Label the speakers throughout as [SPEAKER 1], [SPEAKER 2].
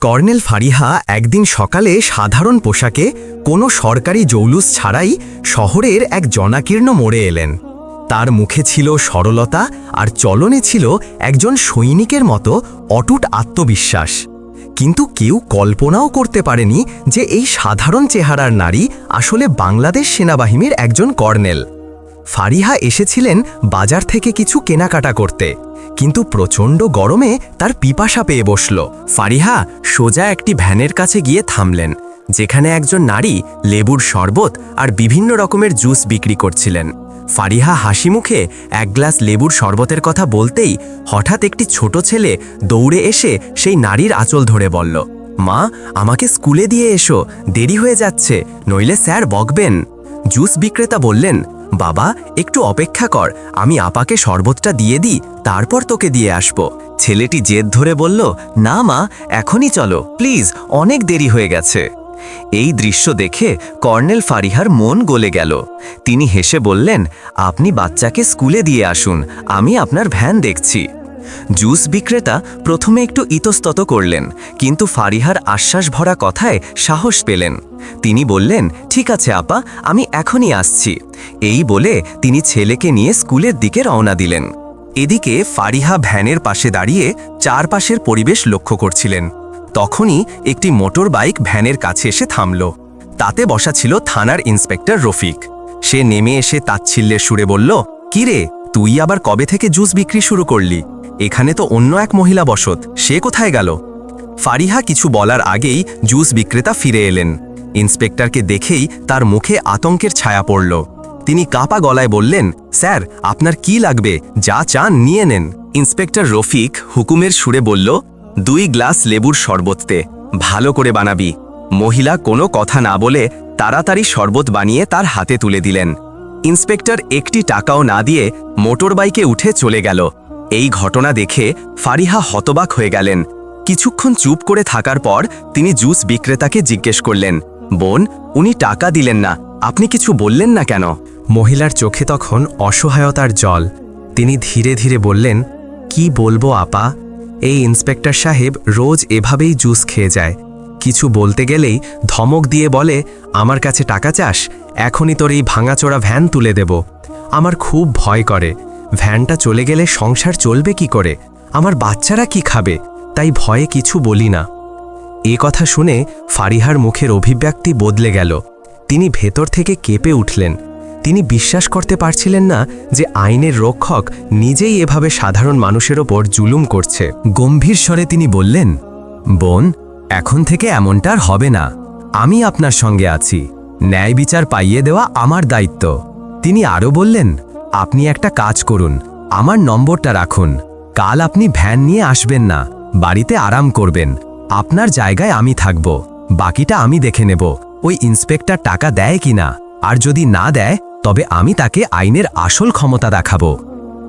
[SPEAKER 1] Colonel Fariha একদিন সকালে সাধারণ পোশাকে কোনো সরকারি জৌলুস ছাড়াই শহরের এক জনাকীর্ণ মোড়ে এলেন। তার মুখে ছিল সরলতা আর চলনে ছিল একজন সৈনিকের মতো অটুট আত্মবিশ্বাস। কিন্তু কেউ কল্পনাও করতে পারেনি যে এই সাধারণ চেহারার নারী আসলে বাংলাদেশ সেনাবাহিনীর একজন কর্নেল। ফারিহা এসেছিলেন বাজার থেকে কিছু কেনাকাটা করতে। কিন্তু প্রচণ্ড গরমে তার পিপাসা পেয়ে বসল। ফারিহা সোজা একটি ভ্যানের কাছে গিয়ে থামলেন, যেখানে একজন নারী লেবুর শরবত আর বিভিন্ন রকমের জুস বিক্রি করছিলেন। ফারিহা হাসি মুখে এক গ্লাস লেবুর শরবতের কথা বলতেই হঠাৎ একটি ছোট ছেলে দৌড়ে এসে সেই নারীর আঁচল ধরে বলল, মা, আমাকে স্কুলে দিয়ে এসো, দেরি হয়ে যাচ্ছে, নইলে স্যার বকবেন। জুস বিক্রেতা বললেন বাবা, একটু অপেক্ষা কর। আমি আপাকে শরবতটা দিয়ে দিই, তারপর তোকে দিয়ে আসব। ছেলেটি জেদ ধরে বলল, না মা, এখনই চলো। প্লিজ, অনেক দেরি হয়ে গেছে। এই দৃশ্য দেখে কর্নেল ফারিহার মন গলে গেল। তিনি হেসে বললেন, আপনি বাচ্চাকে স্কুলে দিয়ে আসুন, আমি আপনার ভ্যান দেখছি। জুস বিক্রেতা প্রথমে একটু ইতস্তত করলেন, কিন্তু ফারিহার আশ্বাস ভরা কথায় সাহস পেলেন। তিনি বললেন, ঠিক আছে আপা, আমি এখনই আসছি। এই বলে তিনি ছেলেকে নিয়ে স্কুলের দিকে রওনা দিলেন। এদিকে ফারিহা ভ্যানের পাশে দাঁড়িয়ে চারপাশের পরিবেশ লক্ষ্য করছিলেন। তখনই একটি মোটর বাইক ভ্যানের কাছে এসে থামল। তাতে বসা ছিল থানার ইন্সপেক্টর রফিক। সে নেমে এসে তাচ্ছিল্যের সুরে বলল কিরে তুই আবার কবে থেকে জুস বিক্রি শুরু করলি? এখানে তো অন্য এক মহিলা বসত, সে কোথায় গেল? ফারিহা কিছু বলার আগেই জুস বিক্রেতা ফিরে এলেন। ইন্সপেক্টরকে দেখেই তার মুখে আতঙ্কের ছায়া পড়ল। তিনি কাপা গলায় বললেন, স্যার, আপনার কি লাগবে? যা চান নিয়ে নেন। ইন্সপেক্টর রফিক হুকুমের সুরে বলল, দুই গ্লাস লেবুর শরবততে ভালো করে বানাবি। মহিলা কোনো কথা না বলে তাড়াতাড়ি শরবত বানিয়ে তার হাতে তুলে দিলেন। ইন্সপেক্টর একটি টাকাও না দিয়ে মোটরবাইকে উঠে চলে গেল। এই ঘটনা দেখে ফারিহা হতবাক হয়ে গেলেন। কিছুক্ষণ চুপ করে থাকার পর তিনি জুস বিক্রেতাকে জিজ্ঞেস করলেন, বোন, উনি টাকা দিলেন না, আপনি কিছু বললেন না কেন? মহিলার চোখে তখন অসহায়তার জল। তিনি ধীরে ধীরে বললেন, কি বলব আপা? এই ইন্সপেক্টর সাহেব রোজ এভাবেই জুস খেয়ে যায়। কিছু বলতে গেলেই ধমক দিয়ে বলে, আমার কাছে টাকা চাস, এখনই তোর এই ভাঙাচোরা ভ্যান তুলে দেব। আমার খুব ভয় করে। ভ্যানটা চলে গেলে সংসার চলবে কি করে? আমার বাচ্চারা কি খাবে? তাই ভয়ে কিছু বলি না। এ কথা শুনে ফারিহার মুখের অভিব্যক্তি বদলে গেল। তিনি ভেতর থেকে কেঁপে উঠলেন। তিনি বিশ্বাস করতে পারছিলেন না যে আইনের রক্ষক নিজেই এভাবে সাধারণ মানুষের ওপর জুলুম করছে। গম্ভীর স্বরে তিনি বললেন, বোন, এখন থেকে এমনটা আর হবে না। আমি আপনার সঙ্গে আছি। ন্যায় বিচার পাইয়ে দেওয়া আমার দায়িত্ব। তিনি আরও বললেন আপনি একটা কাজ করুন। আমার নম্বরটা রাখুন। কাল আপনি ভ্যান নিয়ে আসবেন না। বাড়িতে আরাম করবেন। আপনার জায়গায় আমি থাকব। বাকিটা আমি দেখে নেব। ওই ইন্সপেক্টর টাকা দেয় কিনা আর যদি না দেয়, তবে আমি তাকে আইনের আসল ক্ষমতা দেখাবো।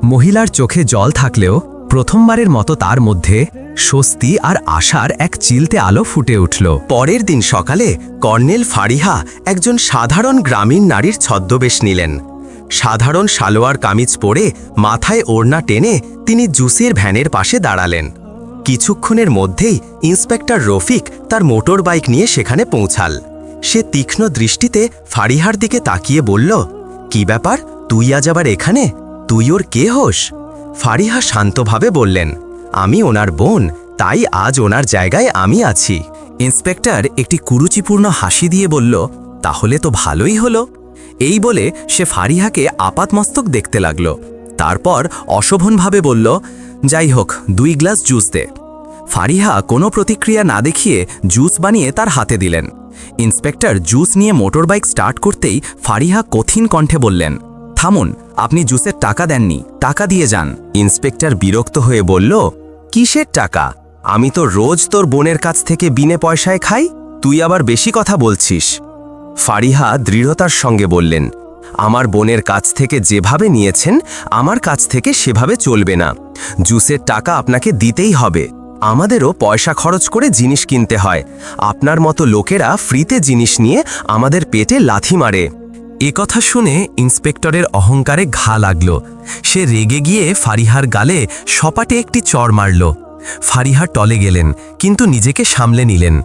[SPEAKER 1] মহিলার চোখে জল থাকলেও প্রথমবারের মতো তার মধ্যে স্বস্তি আর আশার এক চিলতে আলো ফুটে উঠল। পরের দিন সকালে কর্নেল ফারিহা একজন সাধারণ গ্রামীণ নারীর ছদ্মবেশ নিলেন। সাধারণ সালোয়ার কামিজ পরে মাথায় ওড়না টেনে তিনি জুসের ভ্যানের পাশে দাঁড়ালেন। কিছুক্ষণের মধ্যেই ইন্সপেক্টর রফিক তার মোটর বাইক নিয়ে সেখানে পৌঁছাল। সে তীক্ষ্ণ দৃষ্টিতে ফারিহার দিকে তাকিয়ে বলল, কি ব্যাপার? তুই আজ আবার এখানে? তুই ওর কে হোস? ফারিহা শান্তভাবে বললেন, আমি ওনার বোন, তাই আজ ওনার জায়গায় আমি আছি। ইন্সপেক্টর একটি কুরুচিপূর্ণ হাসি দিয়ে বলল, তাহলে তো ভালোই হলো। এই বলে সে ফারিহাকে আপাতমস্তক দেখতে লাগল। তারপর অশোভনভাবে বলল, যাই হোক, দুই গ্লাস জুস দে। ফারিহা কোনো প্রতিক্রিয়া না দেখিয়ে জুস বানিয়ে তার হাতে দিলেন। ইন্সপেক্টর জুস নিয়ে মোটরবাইক স্টার্ট করতেই ফারিহা কঠিন কণ্ঠে বললেন, থামুন, আপনি জুসের টাকা দেননি, টাকা দিয়ে যান। ইন্সপেক্টর বিরক্ত হয়ে বলল, কিসের টাকা? আমি তো রোজ তোর বোনের কাছ থেকে বিনে পয়সায় খাই, তুই আবার বেশি কথা বলছিস। ফারিহা দৃঢ়তার সঙ্গে বললেন, আমার বোনের কাছ থেকে যেভাবে নিয়েছেন, আমার কাছ থেকে সেভাবে চলবে না। জুসের টাকা আপনাকে দিতেই হবে। আমাদেরও পয়সা খরচ করে জিনিস কিনতে হয়। আপনার মতো লোকেরা ফ্রিতে জিনিস নিয়ে আমাদের পেটে লাথি মারে। এ কথা শুনে ইন্সপেক্টরের অহংকারে ঘা লাগল। সে রেগে গিয়ে ফারিহার গালে সপাটে একটি চর মারল। ফারিহা টলে গেলেন, কিন্তু নিজেকে সামলে নিলেন।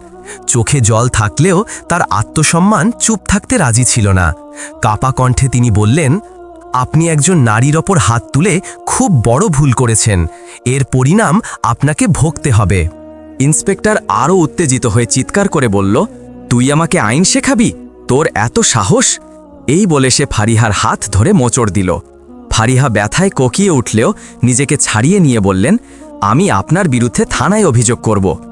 [SPEAKER 1] চোখে জল থাকলেও তার আত্মসম্মান চুপ থাকতে রাজি ছিল না। কাপা কণ্ঠে তিনি বললেন, আপনি একজন নারীর ওপর হাত তুলে খুব বড় ভুল করেছেন। এর পরিণাম আপনাকে ভোগতে হবে।
[SPEAKER 2] ইন্সপেক্টর আরও উত্তেজিত হয়ে চিৎকার করে বলল, তুই আমাকে আইন শেখাবি? তোর এত সাহস? এই বলে সে ফারিহার হাত ধরে মোচড় দিল। ফারিহা ব্যথায় কোকিয়ে উঠলেও নিজেকে ছাড়িয়ে নিয়ে বললেন, আমি আপনার বিরুদ্ধে থানায় অভিযোগ করব।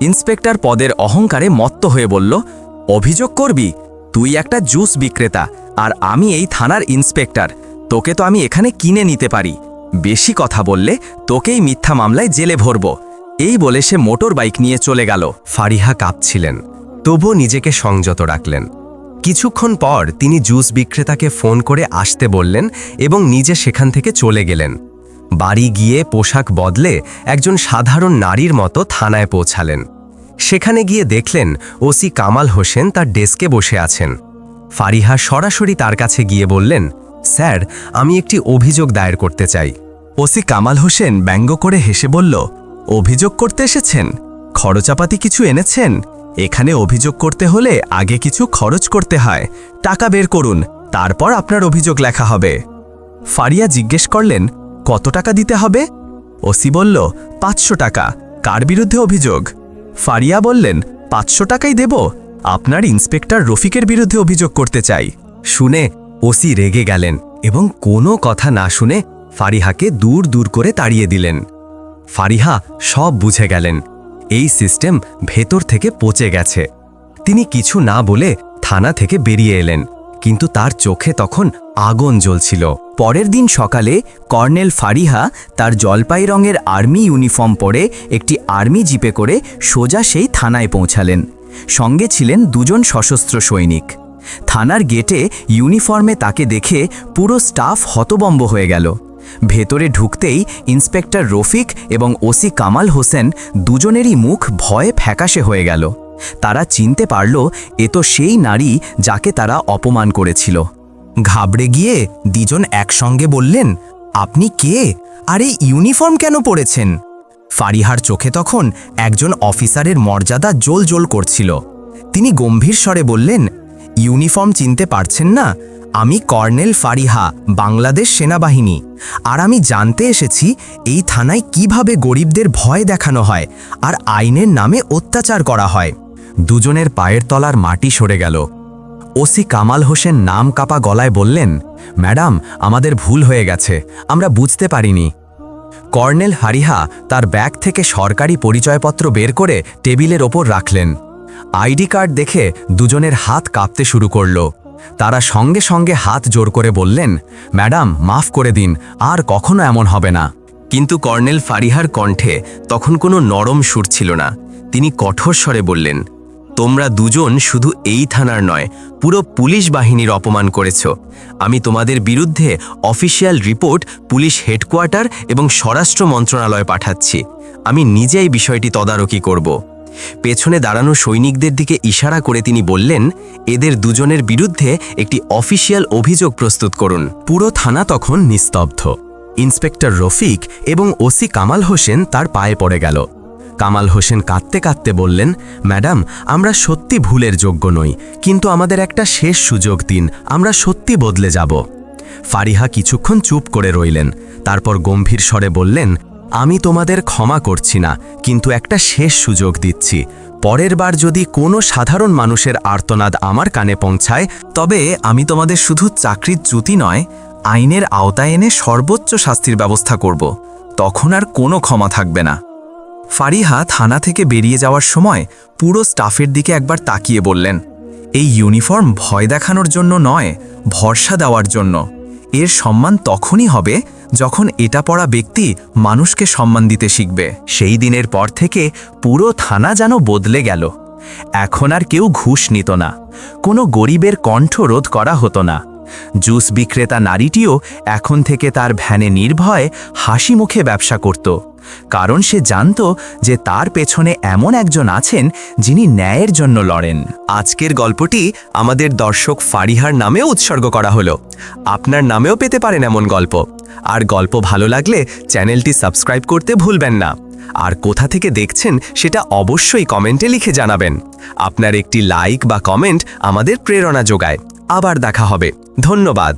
[SPEAKER 2] ইন্সপেক্টর পদের অহংকারে মত্ত হয়ে বলল, অভিযোগ করবি? তুই একটা জুস বিক্রেতা, আর আমি এই থানার ইন্সপেক্টর। তোকে তো আমি এখানে কিনে নিতে পারি। বেশি কথা বললে তোকেই মিথ্যা মামলায় জেলে ভরব। এই বলে সে মোটর বাইক নিয়ে চলে গেল।
[SPEAKER 1] ফারিহা কাঁপছিলেন। তবুও নিজেকে সংযত রাখলেন। কিছুক্ষণ পর তিনি জুস বিক্রেতাকে ফোন করে আসতে বললেন এবং নিজে সেখান থেকে চলে গেলেন। বাড়ি গিয়ে পোশাক বদলে একজন সাধারণ নারীর মতো থানায় পৌঁছালেন। সেখানে গিয়ে দেখলেন ওসি কামাল হোসেন তার ডেস্কে বসে আছেন। ফারিহা সরাসরি তার কাছে গিয়ে বললেন, স্যার, আমি একটি অভিযোগ দায়ের করতে চাই। ওসি কামাল হোসেন ব্যঙ্গ করে হেসে বলল, অভিযোগ করতে এসেছেন? খরচাপাতি কিছু এনেছেন? এখানে অভিযোগ করতে হলে আগে কিছু খরচ করতে হয়। টাকা বের করুন, তারপর আপনার অভিযোগ লেখা হবে। ফারিয়া জিজ্ঞেস করলেন কত টাকা দিতে হবে? ওসি বলল, পাঁচশো টাকা। কার বিরুদ্ধে অভিযোগ? ফারিয়া বললেন, পাঁচশো টাকাই দেব। আপনার ইন্সপেক্টর রফিকের বিরুদ্ধে অভিযোগ করতে চাই। শুনে ওসি রেগে গেলেন এবং কোনো কথা না শুনে ফারিহাকে দূর দূর করে তাড়িয়ে দিলেন। ফারিহা সব বুঝে গেলেন। এই সিস্টেম ভেতর থেকে পচে গেছে। তিনি কিছু না বলে থানা থেকে বেরিয়ে এলেন। কিন্তু তার চোখে তখন আগুন জ্বলছিল।
[SPEAKER 2] পরের দিন সকালে কর্নেল ফারিহা তার জলপাই রঙের আর্মি ইউনিফর্ম পরে একটি আর্মি জিপে করে সোজা সেই থানায় পৌঁছালেন। সঙ্গে ছিলেন দুজন সশস্ত্র সৈনিক। থানার গেটে ইউনিফর্মে তাকে দেখে পুরো স্টাফ হতবম্ব হয়ে গেল। ভেতরে ঢুকতেই ইন্সপেক্টর রফিক এবং ওসি কামাল হোসেন দুজনেরই মুখ ভয়ে ফ্যাকাশে হয়ে গেল। তারা চিনতে পারল, এ তো সেই নারী যাকে তারা অপমান করেছিল।
[SPEAKER 1] ঘাবড়ে গিয়ে দুজন একসঙ্গে বললেন, আপনি কে? আর এই ইউনিফর্ম কেন পরেছেন? ফারিহার চোখে তখন একজন অফিসারের মর্যাদা জোল জোল করছিল। তিনি গম্ভীর স্বরে বললেন, ইউনিফর্ম চিনতে পারছেন না। আমি কর্নেল ফারিহা, বাংলাদেশ সেনাবাহিনী। আর আমি জানতে এসেছি এই থানায় কীভাবে গরিবদের ভয় দেখানো হয়, আর আইনের নামে অত্যাচার করা হয়। দুজনের পায়ের তলার মাটি সরে গেল। ওসি কামাল হোসেন নাম কাপা গলায় বললেন, ম্যাডাম, আমাদের ভুল হয়ে গেছে, আমরা বুঝতে পারিনি। কর্নেল হারিহা তার ব্যাগ থেকে সরকারি পরিচয়পত্র বের করে টেবিলের ওপর রাখলেন। আইডি কার্ড দেখে দুজনের হাত কাঁপতে শুরু করল। তারা সঙ্গে সঙ্গে হাত জোর করে বললেন, ম্যাডাম, মাফ করে দিন, আর কখনো এমন হবে না। কিন্তু কর্নেল ফারিহার কণ্ঠে তখন কোনো নরম সুর ছিল না। তিনি কঠোর স্বরে বললেন তোমরা দুজন শুধু এই থানার নয়, পুরো পুলিশ বাহিনীর অপমান করেছ। আমি তোমাদের বিরুদ্ধে অফিসিয়াল রিপোর্ট, পুলিশ হেডকোয়ার্টার এবং স্বরাষ্ট্র মন্ত্রণালয়ে পাঠাচ্ছি। আমি নিজেই বিষয়টি তদারকি করব। পেছনে দাঁড়ানো সৈনিকদের দিকে ইশারা করে তিনি বললেন, এদের দুজনের বিরুদ্ধে একটি অফিসিয়াল অভিযোগ প্রস্তুত করুন। পুরো থানা তখন নিস্তব্ধ। ইন্সপেক্টর রফিক এবং ওসি কামাল হোসেন তার পায়ে পড়ে গেল। কামাল হোসেন কাঁদতে কাঁদতে বললেন, ম্যাডাম, আমরা সত্যি ভুলের যোগ্য নই, কিন্তু আমাদের একটা শেষ সুযোগ দিন, আমরা সত্যি বদলে যাব। ফারিহা কিছুক্ষণ চুপ করে রইলেন, তারপর গম্ভীর স্বরে বললেন, আমি তোমাদের ক্ষমা করছি না, কিন্তু একটা শেষ সুযোগ দিচ্ছি। পরের বার যদি কোনো সাধারণ মানুষের আর্তনাদ আমার কানে পৌঁছায়, তবে আমি তোমাদের শুধু চাকরির চ্যুতি নয়, আইনের আওতায় এনে সর্বোচ্চ শাস্তির ব্যবস্থা করব। তখন আর কোনো ক্ষমা থাকবে না। ফারিহা থানা থেকে বেরিয়ে যাওয়ার সময় পুরো স্টাফের দিকে একবার তাকিয়ে বললেন, এই ইউনিফর্ম ভয় দেখানোর জন্য নয়, ভরসা দেওয়ার জন্য। এর সম্মান তখনই হবে যখন এটা পড়া ব্যক্তি মানুষকে সম্মান দিতে শিখবে। সেই দিনের পর থেকে পুরো থানা যেন বদলে গেল। এখন আর কেউ ঘুষ নিত না। কোনো গরিবের কণ্ঠ রোধ করা হতো না। জুস বিক্রেতা নারীটিও এখন থেকে তার ভ্যানে নির্ভয়ে হাসি মুখে ব্যবসা করত। কারণ সে জানত যে তার পেছনে এমন একজন আছেন যিনি ন্যায়ের জন্য লড়েন। আজকের গল্পটি আমাদের দর্শক ফারিহার নামেও উৎসর্গ করা হলো। আপনার নামেও পেতে পারেন এমন গল্প। আর গল্প ভালো লাগলে চ্যানেলটি সাবস্ক্রাইব করতে ভুলবেন না। আর কোথা থেকে দেখছেন সেটা অবশ্যই কমেন্টে লিখে জানাবেন। আপনার একটি লাইক বা কমেন্ট আমাদের প্রেরণা যোগায়। আবার দেখা হবে। ধন্যবাদ।